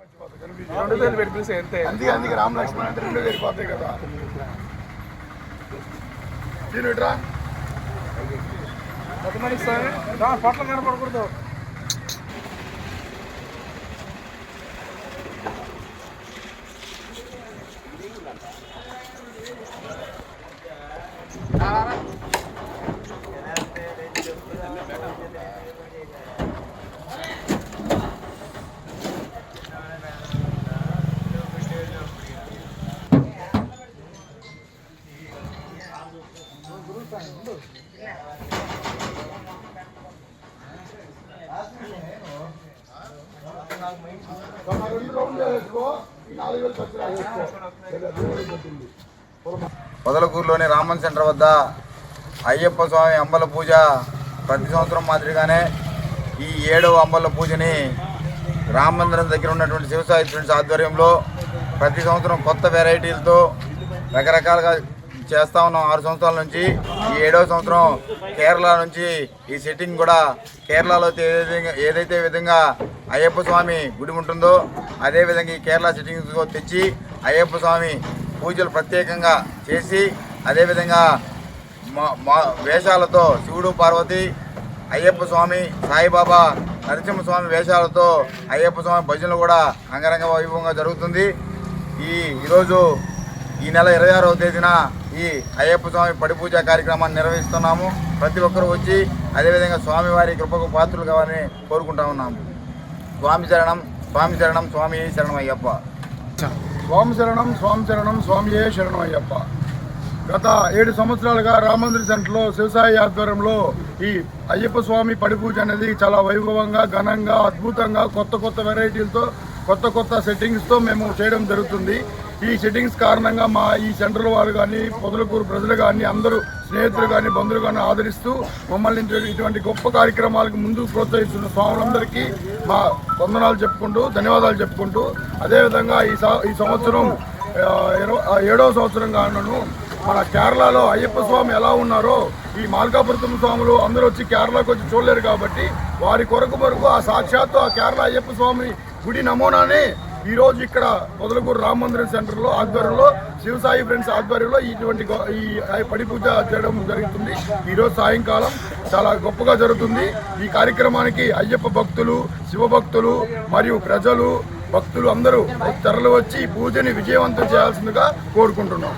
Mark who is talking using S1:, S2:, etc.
S1: రెండు వేలు అంతే
S2: అందుకే అందుకే రామ లక్ష్మణ అంటే రెండు కదా. తినుట్రా
S1: ఎంతమంది ఇస్తాను రా, పొట్ల కనపడకూడదు.
S3: పొదలకూరులోని రామన్ సెంటర్ వద్ద అయ్యప్ప స్వామి అంబల పూజ ప్రతి సంవత్సరం మాదిరిగానే ఈ ఏడవ అంబల పూజని రామ మందిరం దగ్గర ఉన్నటువంటి శివసాయి ఫ్రెండ్స్ ఆధ్వర్యంలో ప్రతి సంవత్సరం కొత్త వెరైటీలతో రకరకాలుగా చేస్తూ ఉన్నాం ఆరు సంవత్సరాల నుంచి. ఈ ఏడవ సంవత్సరం కేరళ నుంచి ఈ సెట్టింగ్ కూడా కేరళలో ఏ విధంగా ఏదైతే విధంగా అయ్యప్ప స్వామి గుడి ఉంటుందో అదేవిధంగా ఈ కేరళ సెట్టింగ్ తెచ్చి అయ్యప్ప స్వామి పూజలు ప్రత్యేకంగా చేసి అదేవిధంగా మా మా వేషాలతో శివుడు పార్వతి అయ్యప్ప స్వామి సాయిబాబా నరసింహస్వామి వేషాలతో అయ్యప్ప స్వామి భజనలు కూడా అంగరంగ వైభవంగా జరుగుతుంది. ఈ ఈరోజు ఈ నెల ఇరవై ఆరవ తేదీన ఈ అయ్యప్ప స్వామి పడిపూజ కార్యక్రమాన్ని నిర్వహిస్తున్నాము. ప్రతి ఒక్కరూ వచ్చి అదేవిధంగా స్వామివారి కృపకు పాత్రలు కావాలని కోరుకుంటా ఉన్నాము. స్వామి శరణం స్వామి శరణం స్వామి శరణం అయ్యప్ప.
S2: స్వామి శరణం స్వామి శరణం స్వామియే శరణం అయ్యప్ప. గత ఏడు సంవత్సరాలుగా రామందిర సెంటర్లో శివసాయి ఆధ్వర్యంలో ఈ అయ్యప్ప స్వామి పడిపూజ అనేది చాలా వైభవంగా ఘనంగా అద్భుతంగా కొత్త కొత్త వెరైటీలతో కొత్త కొత్త సెట్టింగ్స్తో మేము చేయడం జరుగుతుంది. ఈ సెట్టింగ్స్ కారణంగా మా ఈ సెంటర్ వాళ్ళు కానీ పొదలకూరు ప్రజలు కానీ అందరూ స్నేహితులు కానీ బంధువులు కానీ ఆదరిస్తూ మమ్మల్ని ఇటువంటి గొప్ప కార్యక్రమాలకు ముందుకు ప్రోత్సహిస్తున్న స్వాములందరికీ మా వందనాలు చెప్పుకుంటూ ధన్యవాదాలు చెప్పుకుంటూ అదేవిధంగా ఈ ఈ సంవత్సరం ఏడవ సంవత్సరం గాను మన కేరళలో అయ్యప్ప స్వామి ఎలా ఉన్నారో ఈ మార్కాపురతం స్వాములు అందరూ వచ్చి కేరళకు వచ్చి చూడలేరు కాబట్టి వారి కొరకు వరకు ఆ సాక్షాత్తు ఆ కేరళ అయ్యప్ప స్వామి గుడి నమూనానే ఈ రోజు ఇక్కడ మొదలగూరు రామ మందిరం సెంటర్లో ఆధ్వర్యంలో శివసాయి ఫ్రెండ్స్ ఆధ్వర్యంలో ఇటువంటి ఈ పడి పూజ చేయడం జరుగుతుంది. ఈ రోజు సాయంకాలం చాలా గొప్పగా జరుగుతుంది. ఈ కార్యక్రమానికి అయ్యప్ప భక్తులు శివభక్తులు మరియు ప్రజలు భక్తులు అందరూ తరలి వచ్చి పూజని విజయవంతం చేయాల్సిందిగా కోరుకుంటున్నాం.